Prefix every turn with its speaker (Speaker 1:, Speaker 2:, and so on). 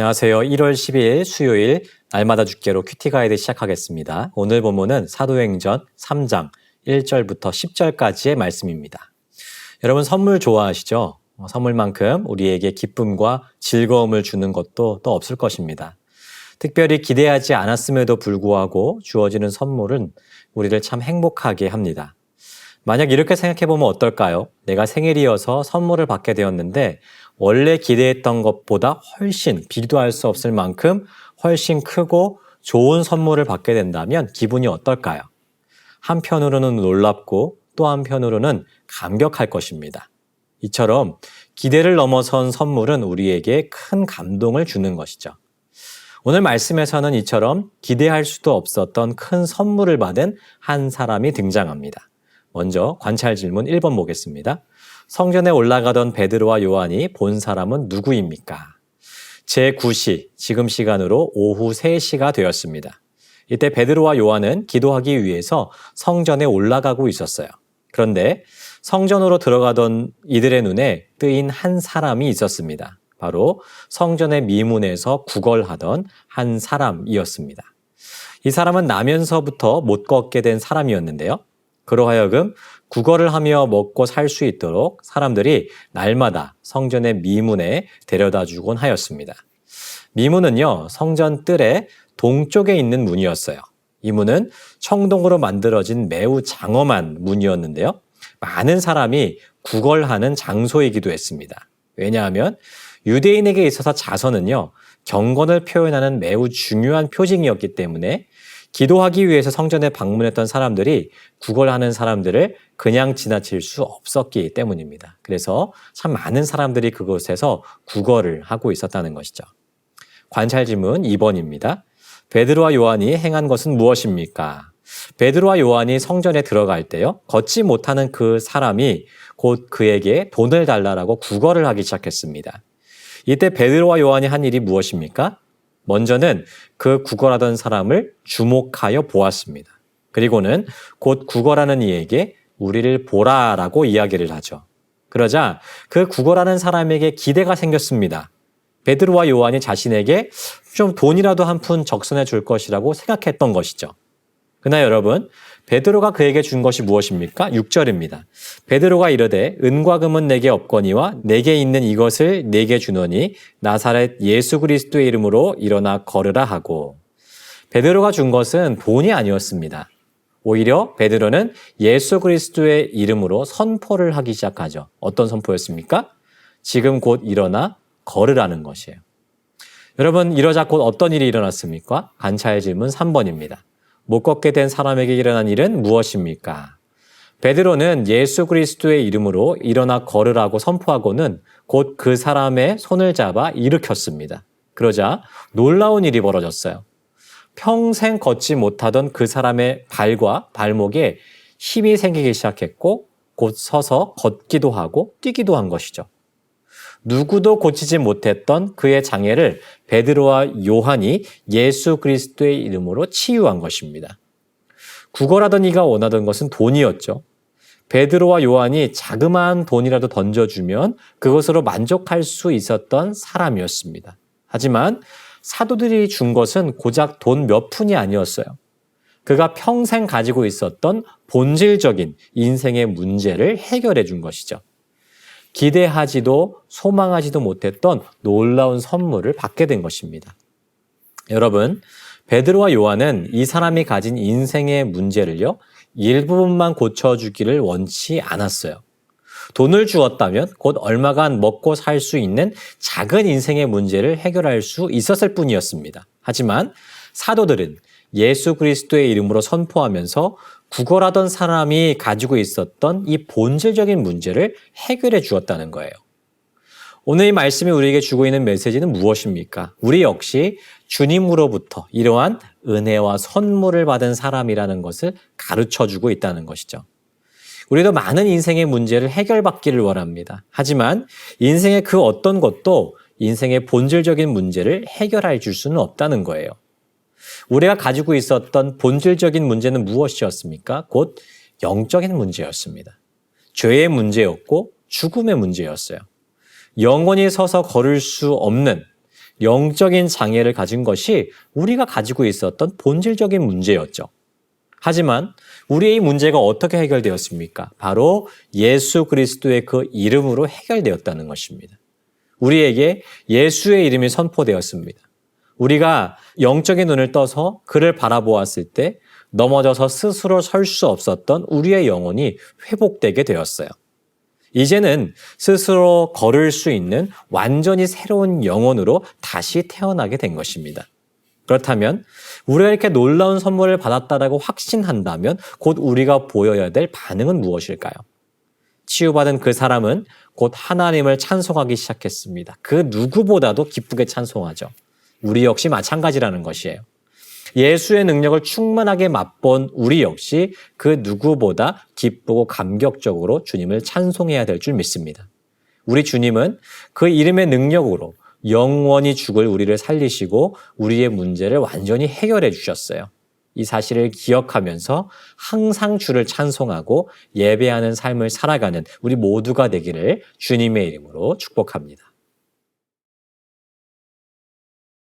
Speaker 1: 안녕하세요. 1월 12일 수요일 날마다 죽게로 큐티 가이드 시작하겠습니다. 오늘 본문은 사도행전 3장 1절부터 10절까지의 말씀입니다. 여러분 선물 좋아하시죠? 어, 선물만큼 우리에게 기쁨과 즐거움을 주는 것도 또 없을 것입니다. 특별히 기대하지 않았음에도 불구하고 주어지는 선물은 우리를 참 행복하게 합니다. 만약 이렇게 생각해 보면 어떨까요? 내가 생일이어서 선물을 받게 되었는데 원래 기대했던 것보다 훨씬 비교할 수 없을 만큼 훨씬 크고 좋은 선물을 받게 된다면 기분이 어떨까요? 한편으로는 놀랍고 또 한편으로는 감격할 것입니다. 이처럼 기대를 넘어선 선물은 우리에게 큰 감동을 주는 것이죠. 오늘 말씀에서는 이처럼 기대할 수도 없었던 큰 선물을 받은 한 사람이 등장합니다. 먼저 관찰 질문 1번 보겠습니다. 성전에 올라가던 베드로와 요한이 본 사람은 누구입니까? 제9시, 지금 시간으로 오후 3시가 되었습니다. 이때 베드로와 요한은 기도하기 위해서 성전에 올라가고 있었어요. 그런데 성전으로 들어가던 이들의 눈에 뜨인 한 사람이 있었습니다. 바로 성전의 미문에서 구걸하던 한 사람이었습니다. 이 사람은 나면서부터 못 걷게 된 사람이었는데요. 그러하여금 구걸을 하며 먹고 살 수 있도록 사람들이 날마다 성전의 미문에 데려다 주곤 하였습니다. 미문은요, 성전 뜰의 동쪽에 있는 문이었어요. 이 문은 청동으로 만들어진 매우 장엄한 문이었는데요. 많은 사람이 구걸하는 장소이기도 했습니다. 왜냐하면 유대인에게 있어서 자선은요, 경건을 표현하는 매우 중요한 표징이었기 때문에 기도하기 위해서 성전에 방문했던 사람들이 구걸하는 사람들을 그냥 지나칠 수 없었기 때문입니다. 그래서 참 많은 사람들이 그곳에서 구걸을 하고 있었다는 것이죠. 관찰 질문 2번입니다. 베드로와 요한이 행한 것은 무엇입니까? 베드로와 요한이 성전에 들어갈 때요. 걷지 못하는 그 사람이 곧 그에게 돈을 달라라고 구걸을 하기 시작했습니다. 이때 베드로와 요한이 한 일이 무엇입니까? 먼저는 그 구걸하던 사람을 주목하여 보았습니다. 그리고는 곧 구걸하는 이에게 우리를 보라라고 이야기를 하죠. 그러자 그 구걸하는 사람에게 기대가 생겼습니다. 베드로와 요한이 자신에게 좀 돈이라도 한 푼 적선해 줄 것이라고 생각했던 것이죠. 그러나 여러분, 베드로가 그에게 준 것이 무엇입니까? 6절입니다. 베드로가 이르되 은과 금은 내게 없거니와 내게 있는 이것을 내게 주노니 나사렛 예수 그리스도의 이름으로 일어나 걸으라 하고 베드로가 준 것은 돈이 아니었습니다. 오히려 베드로는 예수 그리스도의 이름으로 선포를 하기 시작하죠. 어떤 선포였습니까? 지금 곧 일어나 걸으라는 것이에요. 여러분, 이러자 곧 어떤 일이 일어났습니까? 관찰 질문 3번입니다. 못 걷게 된 사람에게 일어난 일은 무엇입니까? 베드로는 예수 그리스도의 이름으로 일어나 걸으라고 선포하고는 곧 그 사람의 손을 잡아 일으켰습니다. 그러자 놀라운 일이 벌어졌어요. 평생 걷지 못하던 그 사람의 발과 발목에 힘이 생기기 시작했고 곧 서서 걷기도 하고 뛰기도 한 것이죠. 누구도 고치지 못했던 그의 장애를 베드로와 요한이 예수 그리스도의 이름으로 치유한 것입니다. 구걸하던 이가 원하던 것은 돈이었죠. 베드로와 요한이 자그마한 돈이라도 던져주면 그것으로 만족할 수 있었던 사람이었습니다. 하지만 사도들이 준 것은 고작 돈 몇 푼이 아니었어요. 그가 평생 가지고 있었던 본질적인 인생의 문제를 해결해 준 것이죠. 기대하지도 소망하지도 못했던 놀라운 선물을 받게 된 것입니다. 여러분, 베드로와 요한은 이 사람이 가진 인생의 문제를요, 일부분만 고쳐주기를 원치 않았어요. 돈을 주었다면 곧 얼마간 먹고 살 수 있는 작은 인생의 문제를 해결할 수 있었을 뿐이었습니다. 하지만 사도들은 예수 그리스도의 이름으로 선포하면서 구걸하던 사람이 가지고 있었던 이 본질적인 문제를 해결해 주었다는 거예요. 오늘 이 말씀이 우리에게 주고 있는 메시지는 무엇입니까? 우리 역시 주님으로부터 이러한 은혜와 선물을 받은 사람이라는 것을 가르쳐 주고 있다는 것이죠. 우리도 많은 인생의 문제를 해결받기를 원합니다. 하지만 인생의 그 어떤 것도 인생의 본질적인 문제를 해결해 줄 수는 없다는 거예요. 우리가 가지고 있었던 본질적인 문제는 무엇이었습니까? 곧 영적인 문제였습니다. 죄의 문제였고 죽음의 문제였어요. 영원히 서서 걸을 수 없는 영적인 장애를 가진 것이 우리가 가지고 있었던 본질적인 문제였죠. 하지만 우리의 이 문제가 어떻게 해결되었습니까? 바로 예수 그리스도의 그 이름으로 해결되었다는 것입니다. 우리에게 예수의 이름이 선포되었습니다. 우리가 영적인 눈을 떠서 그를 바라보았을 때 넘어져서 스스로 설 수 없었던 우리의 영혼이 회복되게 되었어요. 이제는 스스로 걸을 수 있는 완전히 새로운 영혼으로 다시 태어나게 된 것입니다. 그렇다면 우리가 이렇게 놀라운 선물을 받았다라고 확신한다면 곧 우리가 보여야 될 반응은 무엇일까요? 치유받은 그 사람은 곧 하나님을 찬송하기 시작했습니다. 그 누구보다도 기쁘게 찬송하죠. 우리 역시 마찬가지라는 것이에요. 예수의 능력을 충만하게 맛본 우리 역시 그 누구보다 기쁘고 감격적으로 주님을 찬송해야 될 줄 믿습니다. 우리 주님은 그 이름의 능력으로 영원히 죽을 우리를 살리시고 우리의 문제를 완전히 해결해 주셨어요. 이 사실을 기억하면서 항상 주를 찬송하고 예배하는 삶을 살아가는 우리 모두가 되기를 주님의 이름으로 축복합니다.